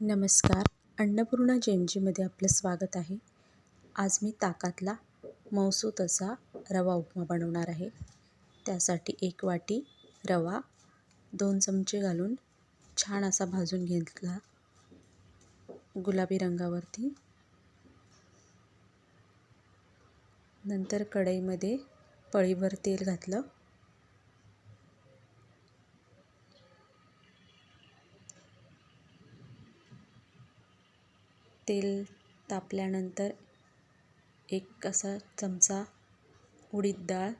नमस्कार. अन्नपूर्णा जेमजीमध्ये आपलं स्वागत आहे. आज मी ताकातला मऊसूत असा रवा उपमा बनवणार आहे. त्यासाठी एक वाटी रवा दोन चमचे घालून छान असा भाजून घेतला गुलाबी रंगावरती. नंतर कढईमध्ये पळीभर तेल घातलं. तेल तापल्यानंतर एक असा चमचा उडीद डाळ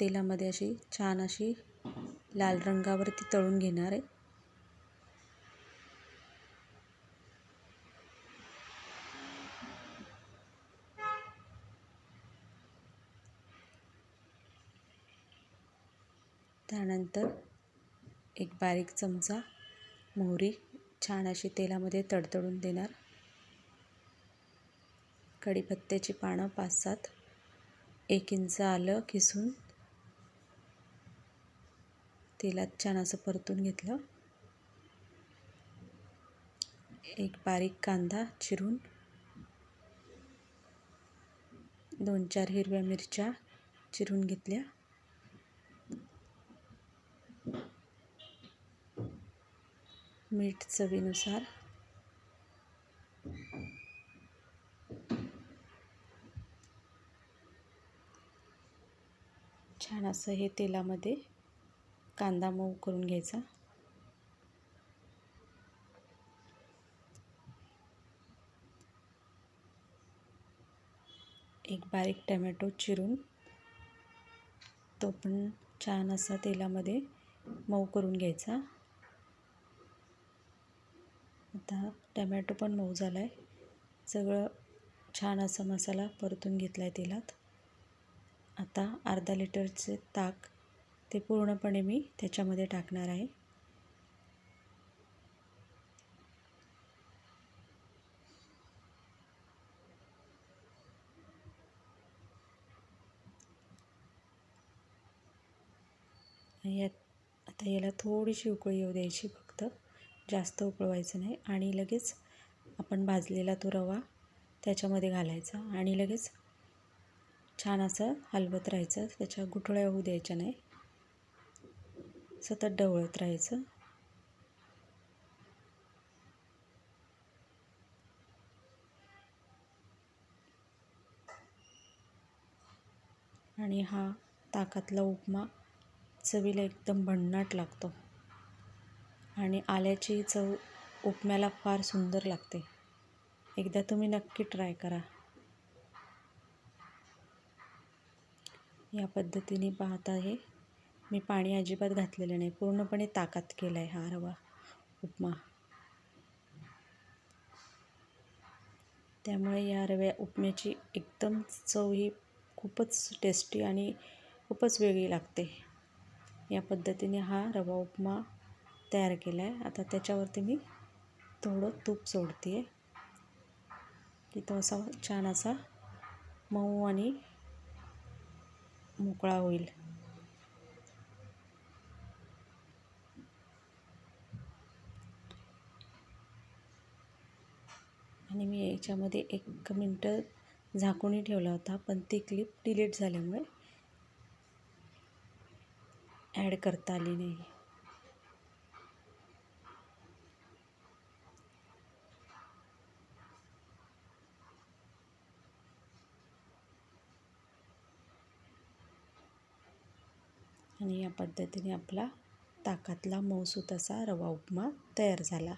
तेलामध्ये अशी छान अशी लाल रंगावरती तळून घेणार आहे. त्यानंतर एक बारीक चमचा मोहरी छान अशी तेलामध्ये तडतडून देणार. कढीपत्त्याची पानं पाच सात एक इंच आलं किसून तेलात छान असं परतून घेतलं. एक बारीक कांदा चिरून दोन चार हिरव्या मिरच्या चिरून घेतल्या. मीठ चवीनुसार छान असं हे तेलामध्ये कांदा मऊ करून घ्यायचा. एक बारीक टमॅटो चिरून तो पण छान असा तेलामध्ये मऊ करून घ्यायचा. आता टमॅटो पण मऊ झाला आहे सगळं छान असा मसाला परतून घेतला आहे तेलात. आता अर्धा लिटरचे ताक ते पूर्णपणे मी त्याच्यामध्ये टाकणार आहे. यात आता याला थोडीशी उकळी येऊ द्यायची फक्त. जास्त उकळवायचं नाही. आणि लगेच आपण भाजलेला तो रवा त्याच्यामध्ये घालायचा. आणि लगेच छान असं हलवत राहायचं. त्याच्या गुठळ्या होऊ द्यायच्या नाही. सतत ढवळत राहायचं. आणि हा ताकातला उपमा चवीला एकदम भन्नाट लागतो. आणि आल्याची चव उपम्याला फार सुंदर लागते. एकदा तुम्ही नक्की ट्राय करा. या पद्धतीने पाहत आहे. मी पाणी अजिबात घातलेलं नाही. पूर्णपणे ताकात केला आहे हा रवा. उपमा. त्यामुळे या रव्या उपम्याची एकदम चव ही खूपच टेस्टी आणि खूपच वेगळी लागते. या पद्धतीने हा रवा उपमा तयार केला आहे आता त्याच्यावरती मी थोडं तूप सोडते आहे की तो असा छान असा मऊ आणि मोकळा होईल. आणि मी याच्यामध्ये एक मिनटं झाकूनही ठेवला होता पण ती क्लिप डिलीट झाल्यामुळे ॲड करता आली नाही. आणि या पद्धतीने आपला ताकातला मऊसूत असा रवा उपमा तयार झाला.